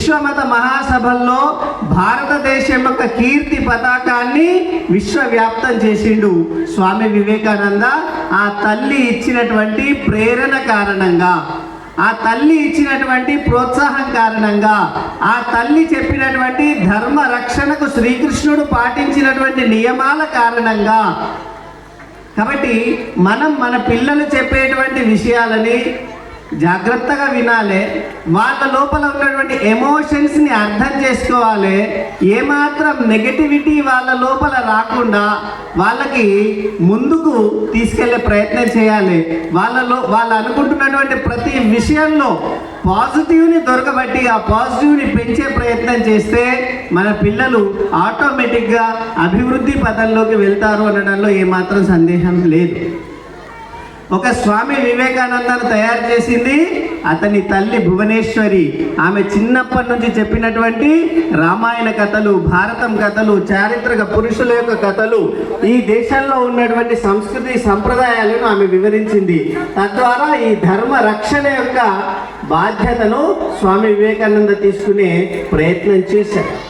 విశ్వమత మహాసభల్లో భారతదేశం యొక్క కీర్తి పతాకాన్ని విశ్వవ్యాప్తం చేసిండు స్వామి వివేకానంద. ఆ తల్లి ఇచ్చినటువంటి ప్రేరణ కారణంగా ఆ తల్లి ఇచ్చినటువంటి ప్రోత్సాహం కారణంగా ఆ తల్లి చెప్పినటువంటి ధర్మ రక్షణకు శ్రీకృష్ణుడు పాటించినటువంటి నియమాల కారణంగా. కాబట్టి మనం మన పిల్లలు చెప్పేటువంటి విషయాలని జాగ్రత్తగా వినాలి. వాళ్ళ లోపల ఉన్నటువంటి ఎమోషన్స్ని అర్థం చేసుకోవాలి. ఏమాత్రం నెగటివిటీ వాళ్ళ లోపల రాకుండా వాళ్ళకి ముందుకు తీసుకెళ్ళే ప్రయత్నం చేయాలి. వాళ్ళలో వాళ్ళు అనుకుంటున్నటువంటి ప్రతి విషయంలో పాజిటివ్ని దొరకబట్టి ఆ పాజిటివ్ని పెంచే ప్రయత్నం చేస్తే మన పిల్లలు ఆటోమేటిక్గా అభివృద్ధి పదంలోకి వెళ్తారు అనడంలో ఏమాత్రం సందేహం లేదు. ఒక స్వామి వివేకానందను తయారు చేసింది అతని తల్లి భువనేశ్వరి. ఆమె చిన్నప్పటి నుంచి చెప్పినటువంటి రామాయణ కథలు భారతం కథలు చారిత్రక పురుషుల యొక్క కథలు ఈ దేశంలో ఉన్నటువంటి సంస్కృతి సంప్రదాయాలను ఆమె వివరించింది. తద్వారా ఈ ధర్మ రక్షణ యొక్క బాధ్యతను స్వామి వివేకానంద తీసుకునే ప్రయత్నం చేశారు.